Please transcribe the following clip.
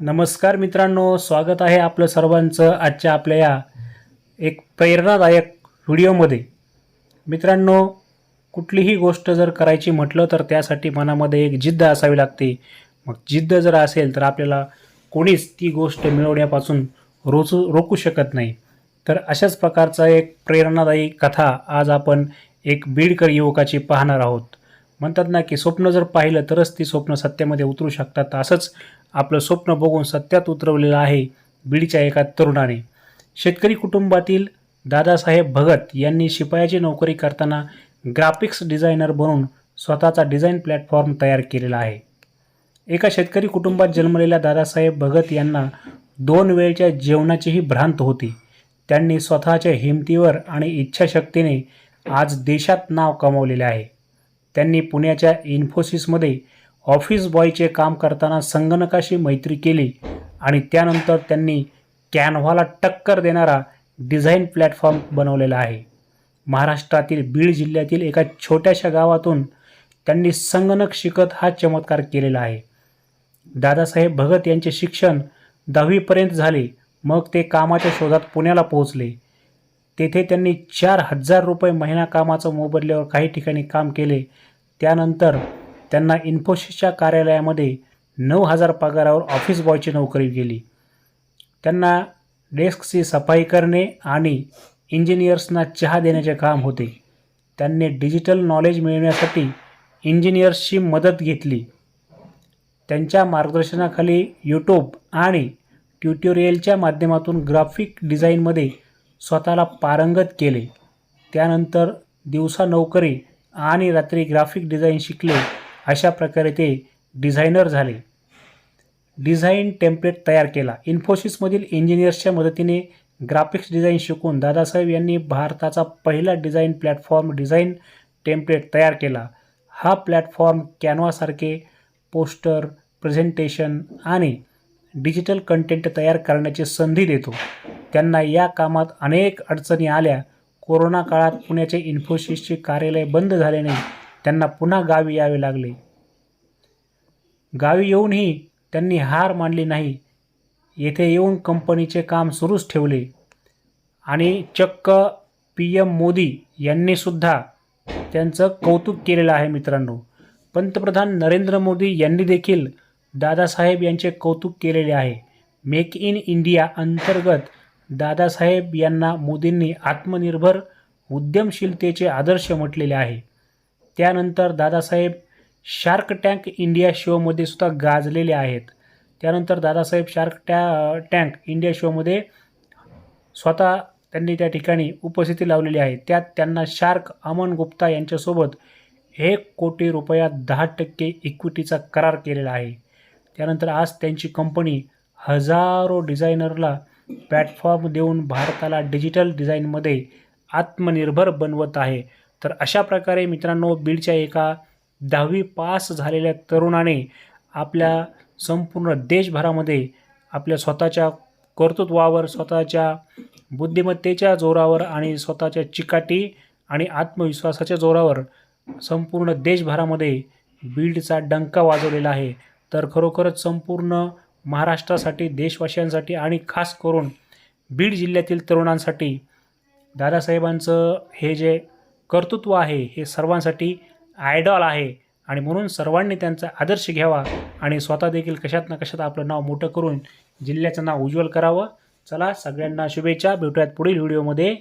नमस्कार मित्रांनो स्वागत आहे आपलं सर्वांचं आजच्या आपल्या या एक प्रेरणादायक व्हिडिओमध्ये. मित्रांनो कुठलीही गोष्ट जर करायची म्हटलं तर त्यासाठी मनामध्ये एक जिद्द असावी लागते. मग जिद्द जर असेल तर आपल्याला कोणीच ती गोष्ट मिळवण्यापासून रोचू रोखू शकत नाही. तर अशाच प्रकारचा एक प्रेरणादायी कथा आज आपण एक बीडकर युवकाची पाहणार आहोत. म्हणतात ना की स्वप्न जर पाहिलं तरच ती स्वप्न सत्यामध्ये उतरू शकतात. असंच आपलं स्वप्न बघून सत्यात उतरवलेलं आहे बीडच्या एका तरुणाने. शेतकरी कुटुंबातील दादासाहेब भगत यांनी शिपायाची नोकरी करताना ग्राफिक्स डिझायनर बनून स्वतःचा डिझाईन प्लॅटफॉर्म तयार केलेला आहे. एका शेतकरी कुटुंबात जन्मलेल्या दादासाहेब भगत यांना दोन वेळच्या जेवणाचीही भ्रांत होती. त्यांनी स्वतःच्या हिमतीवर आणि इच्छाशक्तीने आज देशात नाव कमावलेले आहे. त्यांनी पुण्याच्या इन्फोसिसमध्ये ऑफिस बॉयचे काम करताना संगणकाशी मैत्री केली आणि त्यानंतर त्यांनी कॅनव्हाला टक्कर देणारा डिझाईन प्लॅटफॉर्म बनवलेला आहे. महाराष्ट्रातील बीड जिल्ह्यातील एका छोट्याशा गावातून त्यांनी संगणक शिकत हा चमत्कार केलेला आहे. दादासाहेब भगत यांचे शिक्षण दहावीपर्यंत झाले मग ते कामाच्या शोधात पुण्याला पोहोचले. तेथे त्यांनी चार हजार रुपये महिना कामाचं मोबदल्यावर काही ठिकाणी काम केले. त्यानंतर त्यांना इन्फोसिसच्या कार्यालयामध्ये नऊ हजार पगारावर ऑफिस बॉयची नोकरी गेली. त्यांना डेस्कची सफाई करणे आणि इंजिनियर्सना चहा देण्याचे काम होते. त्यांनी डिजिटल नॉलेज मिळवण्यासाठी इंजिनियर्सची मदत घेतली. त्यांच्या मार्गदर्शनाखाली यूट्यूब आणि ट्युटोरियलच्या माध्यमातून ग्राफिक डिझाईनमध्ये स्वतःला पारंगत केले. त्यानंतर दिवसा नोकरी आणि रात्री ग्राफिक डिझाईन शिकले. अशा प्रकारे ते डिझायनर झाले. डिझाईन टेम्पलेट तयार केला. इन्फोसिसमधील इंजिनियर्सच्या मदतीने ग्राफिक्स डिझाईन शिकून दादासाहेब यांनी भारताचा पहिला डिझाईन प्लॅटफॉर्म डिझाईन टेम्पलेट तयार केला. हा प्लॅटफॉर्म कॅनवासारखे पोस्टर प्रेझेंटेशन आणि डिजिटल कंटेंट तयार करण्याची संधी देतो. त्यांना या कामात अनेक अडचणी आल्या. कोरोना काळात पुण्याचे इन्फोसिसचे कार्यालय बंद झाल्याने त्यांना पुन्हा गावी यावे लागले. गावी येऊनही त्यांनी हार मानली नाही. येथे येऊन कंपनीचे काम सुरूच ठेवले. आणि चक्क पी एम मोदी यांनीसुद्धा त्यांचं कौतुक केलेलं आहे मित्रांनो. पंतप्रधान नरेंद्र मोदी यांनी देखील दादासाहेब यांचे कौतुक केलेले आहे. मेक इन इंडिया अंतर्गत दादासाहेब यांना मोदींनी आत्मनिर्भर उद्यमशीलतेचे आदर्श म्हटलेले आहे. त्यानंतर दादासाहेब शार्क टँक इंडिया शोमध्ये सुद्धा गाजलेले आहेत. त्यानंतर दादासाहेब शार्क टॅ टँक इंडिया शोमध्ये स्वतः त्यांनी त्या ठिकाणी उपस्थिती लावलेली आहे. त्यात त्यांना शार्क अमन गुप्ता यांच्यासोबत एक कोटी रुपयात दहा टक्के इक्विटीचा करार केलेला आहे. त्यानंतर आज त्यांची कंपनी हजारो डिझायनरला प्लॅटफॉर्म देऊन भारताला डिजिटल डिझाईनमध्ये आत्मनिर्भर बनवत आहे. तर अशा प्रकारे मित्रांनो बीडच्या एका दहावी पास झालेल्या तरुणाने आपल्या संपूर्ण देशभरामध्ये आपल्या स्वतःच्या कर्तृत्वावर स्वतःच्या बुद्धिमत्तेच्या जोरावर आणि स्वतःच्या चिकाटी आणि आत्मविश्वासाच्या जोरावर संपूर्ण देशभरामध्ये बीडचा डंका वाजवलेला आहे. तर खरोखरच संपूर्ण महाराष्ट्रासाठी देशवासियांसाठी आणि खास करून बीड जिल्ह्यातील तरुणांसाठी दादासाहेबांचं हे जे कर्तृत्व आहे हे सर्वांसाठी आयडॉल आहे आणि म्हणून सर्वांनी त्यांचा आदर्श घ्यावा आणि स्वतः देखील कशात ना कशात आपलं नाव मोठं करून जिल्ह्याचं नाव उज्ज्वल करावं. चला सगळ्यांना शुभेच्छा. भेटूयात पुढील व्हिडिओमध्ये.